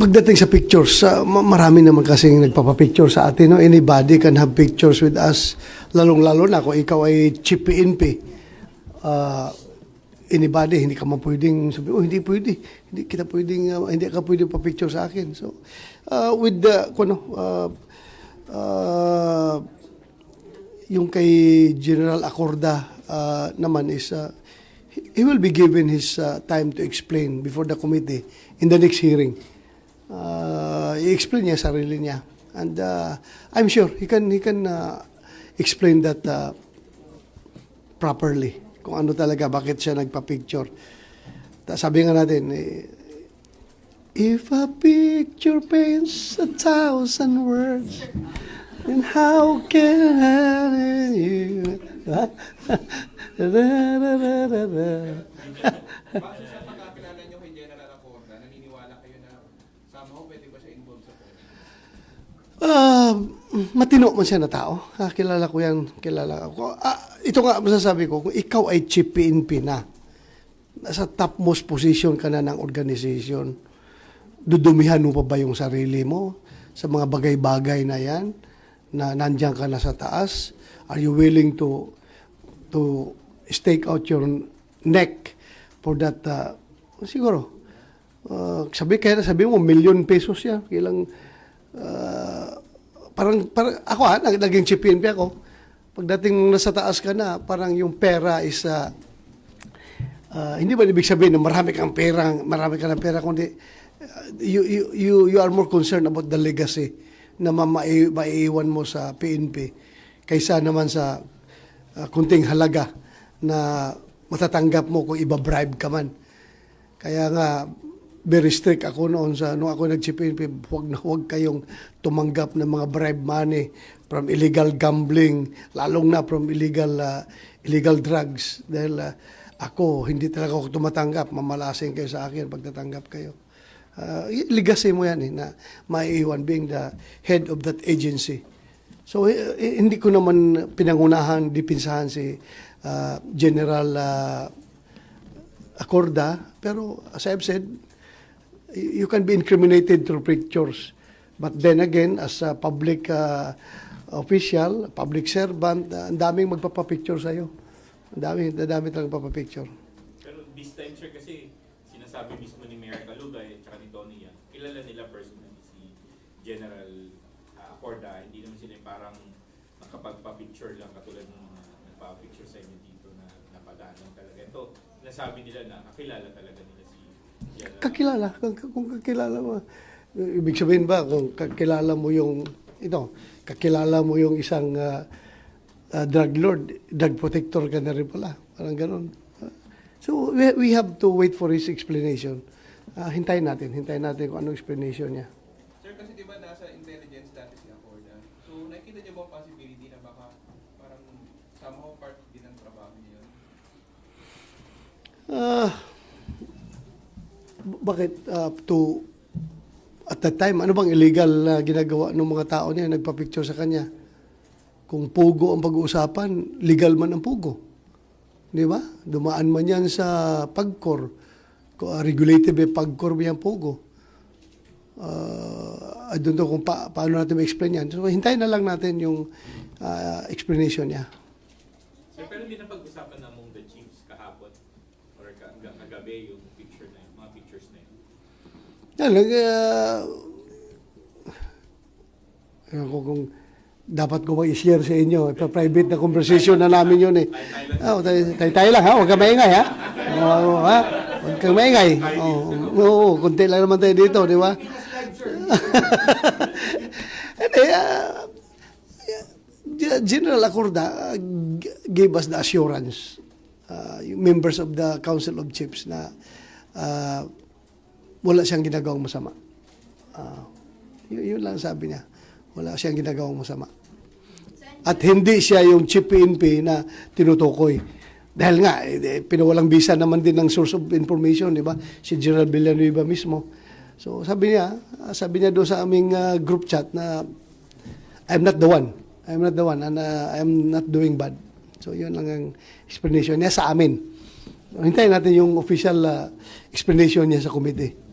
pagdating sa pictures, uh, ma- marami naman kasing nagpapapicture sa atin. No? Anybody can have pictures with us. Lalong-lalo na kung ikaw ay chief PNP. Uh, anybody, hindi ka man pwedeng sabi, oh, hindi pwede. Hindi kita pwedeng, uh, hindi ka pwedeng pa-picture sa akin. So, uh, with the, kung ano, uh, uh, yung kay General Acorda uh, naman is, uh, he will be given his uh, time to explain before the committee in the next hearing. Uh, i-explain niya sarili niya. And uh, I'm sure he can, he can uh, explain that uh, properly. Kung ano talaga, bakit siya nagpa-picture. Ta- Sabi nga natin, eh, If a picture paints a thousand words, then how can I you? Base sa pagkakilala nyo kay General Acorda, naniniwala kayo na somehow pwede ba siya involved sa politics? Ah, matino man siya na tao. Ah, kilala ko yan. Kilala ko. Ah, ito nga masasabi ko, kung ikaw ay chief PNP na, nasa topmost position ka na ng organization, dudumihan mo pa ba yung sarili mo sa mga bagay-bagay na yan, na nandiyan ka na sa taas? Are you willing to to stake out your neck for that? ah, siguro, Uh, sabi kaya sabi mo million pesos yan ilang uh, parang, parang ako ha nag- naging chief PNP ako pagdating nasa taas ka na parang yung pera is uh, uh, hindi ba ibig sabihin na marami kang pera marami ka ng pera kundi you, you, you, you are more concerned about the legacy na mamai- maiiwan mo sa PNP kaysa naman sa uh, kunting halaga na matatanggap mo kung iba-bribe ka man. Kaya nga, very strict ako noon sa, nung ako nag-CPNP, huwag na huwag kayong tumanggap ng mga bribe money from illegal gambling, lalong na from illegal uh, illegal drugs. Dahil uh, ako, hindi talaga ako tumatanggap, mamalasing kayo sa akin pag tatanggap kayo. Uh, legacy mo yan eh, na maiiwan being the head of that agency. So, eh, eh, hindi ko naman pinangunahan, dipinsahan si uh, General uh, Acorda, pero as I've said, you can be incriminated through pictures. But then again, as a public uh, official, public servant, uh, ang daming magpapapicture sa'yo. Ang dami, ang dami talagang magpapapicture. Pero this time, sir, kasi sinasabi mismo ni Mayor Kalugay at saka ni Tony yan, kilala nila personally si General uh, Acorda. Hindi naman sila parang nakapagpa-picture lang katulad ng mga nagpa-picture sa inyo dito na napadaan lang talaga. Ito, sinasabi nila na kakilala talaga nila. Kakilala, kung, kung kakilala mo. Ibig sabihin ba, kung kakilala mo yung, ito, kakilala mo yung isang uh, uh, drug lord, drug protector ka na rin pala. Parang ganun. Uh, so, we, we have to wait for his explanation. Uh, hintayin natin, hintayin natin kung anong explanation niya. Sir, kasi di ba nasa intelligence dati si Acorda? So, nakikita niyo ba possibility na baka parang somehow part din ng trabaho niya yun? Ah, b- bakit uh, to at that time ano bang illegal na ginagawa ng mga tao niya nagpa-picture sa kanya? Kung pugo ang pag-uusapan, legal man ang pugo. Di ba? Dumaan man yan sa pagkor. Uh, regulated by pagkor yung pugo. Uh, I don't know kung pa, paano natin ma-explain yan. So, hintayin na lang natin yung uh, explanation niya. Sir, pero hindi na pag-usapan na among the chiefs kahapon or ka- ka- kagabi yung picture na yun, mga pictures na yun. Nag, uh, ewan ko kung dapat ko ba i-share sa inyo. Pa-private na conversation na namin yun eh. Oh, tayo, tayo, tayo lang ha, huwag kang maingay ha. Oo, ha? Huwag kang maingay. Oo, oo, kunti lang naman tayo dito, di ba? Hindi, ah, General Acorda gave us the assurance, uh, members of the Council of Chiefs na uh, wala siyang ginagawang masama. Uh, yun, yun lang sabi niya. Wala siyang ginagawang masama. At hindi siya yung chief PNP na tinutukoy. Dahil nga, eh, pinawalang bisa naman din ng source of information, di ba? Si General Villanueva mismo. So sabi niya, sabi niya doon sa aming ah, group chat na I'm not the one. I'm not the one and uh, I'm not doing bad. So yun lang ang explanation niya sa amin. Hintayin natin yung official ah, explanation niya sa committee.